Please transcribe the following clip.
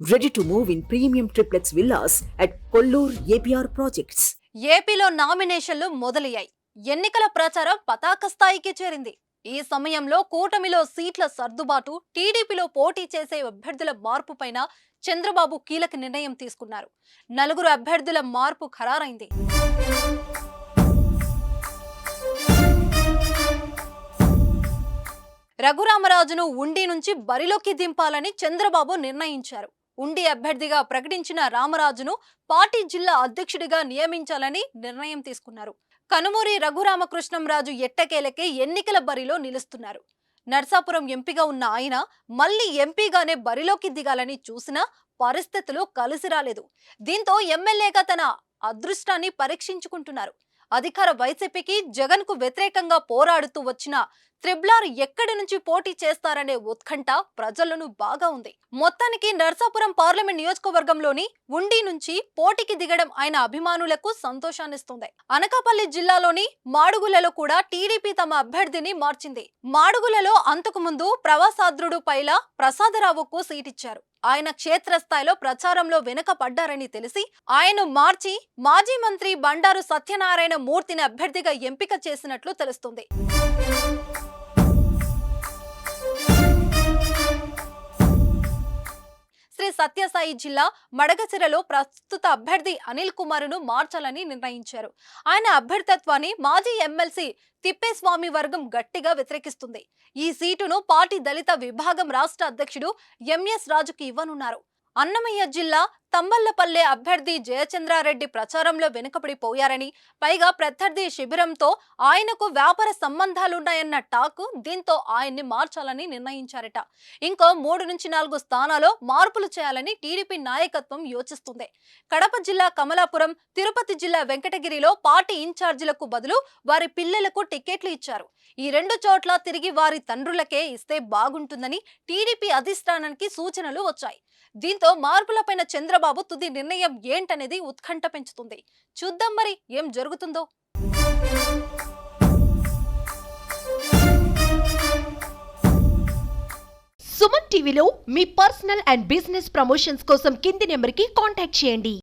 Ready to move in premium triplex villas at Kollur APR projects ఏపీలో నామినేషన్లు మొదలయ్యాయి. ఎన్నికల ప్రచారం పతాక స్థాయికి చేరింది. ఈ సమయంలో కూటమిలో సీట్ల సర్దుబాటు టీడీపీలో పోటీ చేసే అభ్యర్థుల మార్పు పైన చంద్రబాబు కీలక నిర్ణయం తీసుకున్నారు. నలుగురు అభ్యర్థుల మార్పు ఖరారైంది. రఘురామరాజును ఉండి నుంచి బరిలోకి దింపాలని చంద్రబాబు నిర్ణయించారు. ఉండి అభ్యర్థిగా ప్రకటించిన రామరాజును పార్టీ జిల్లా అధ్యక్షుడిగా నియమించాలని నిర్ణయం తీసుకున్నారు. కనుమూరి రఘురామకృష్ణంరాజు ఎట్టకేలకే ఎన్నికల బరిలో నిలుస్తున్నారు. నర్సాపురం ఎంపీగా ఉన్న ఆయన మళ్ళీ ఎంపీగానే బరిలోకి దిగాలని చూసినా పరిస్థితులు కలిసి రాలేదు. దీంతో ఎమ్మెల్యేగా తన అదృష్టాన్ని పరీక్షించుకుంటున్నారు. అధికార వైసీపీకి జగన్కు వ్యతిరేకంగా పోరాడుతూ వచ్చిన త్రిబ్లార్ ఎక్కడి నుంచి పోటీ చేస్తారనే ఉత్కంఠ ప్రజలను బాగా ఉంది. మొత్తానికి నర్సాపురం పార్లమెంట్ నియోజకవర్గంలోని ఉండి నుంచి పోటీకి దిగడం ఆయన అభిమానులకు సంతోషాన్నిస్తుంది. అనకాపల్లి జిల్లాలోని మాడుగులలో కూడా టీడీపీ తమ అభ్యర్థిని మార్చింది. మాడుగులలో అంతకుముందు ప్రవాసాద్రుడు పైల ప్రసాదరావుకు సీటిచ్చారు. ఆయన క్షేత్రస్థాయిలో ప్రచారంలో వెనుకపడ్డారని తెలిసి ఆయన మార్చి మాజీ మంత్రి బండారు సత్యనారాయణ మూర్తిని అభ్యర్థిగా ఎంపిక చేసినట్లు తెలుస్తుంది. శ్రీ సత్యసాయి జిల్లా మడగసిరలో ప్రస్తుత అభ్యర్థి అనిల్ కుమార్ను మార్చాలని నిర్ణయించారు. ఆయన అభ్యర్థిత్వాన్ని మాజీ ఎమ్మెల్సీ తిప్పేస్వామి వర్గం గట్టిగా వ్యతిరేకిస్తుంది. ఈ సీటును పార్టీ దళిత విభాగం రాష్ట్ర అధ్యక్షుడు ఎంఎస్ రాజుకి ఇవ్వనున్నారు. అన్నమయ్య జిల్లా తంబల్లపల్లె అభ్యర్థి జయచంద్రారెడ్డి ప్రచారంలో వెనుకబడిపోయారని పైగా ప్రత్యర్థి శిబిరంతో ఆయనకు వ్యాపార సంబంధాలున్నాయన్న టాక్ దీంతో ఆయన్ని మార్చాలని నిర్ణయించారట. ఇంకో మూడు నుంచి నాలుగు స్థానాల్లో మార్పులు చేయాలని టీడీపీ నాయకత్వం యోచిస్తుంది. కడప జిల్లా కమలాపురం తిరుపతి జిల్లా వెంకటగిరిలో పార్టీ ఇన్ఛార్జీలకు బదులు వారి పిల్లలకు టికెట్లు ఇచ్చారు. ఈ రెండు చోట్ల తిరిగి వారి తండ్రులకే ఇస్తే బాగుంటుందని టీడీపీ అధిష్టానానికి సూచనలు వచ్చాయి. దీంతో మార్పులపైన చంద్రబాబు తుది నిర్ణయం ఏంటనేది ఉత్కంఠ పెంచుతుంది. చూద్దాం మరి ఏం జరుగుతుందో. సుమన్ టీవీలో మీ పర్సనల్ అండ్ బిజినెస్ ప్రమోషన్స్ కోసం కింది నెంబర్కి కాంటాక్ట్ చేయండి.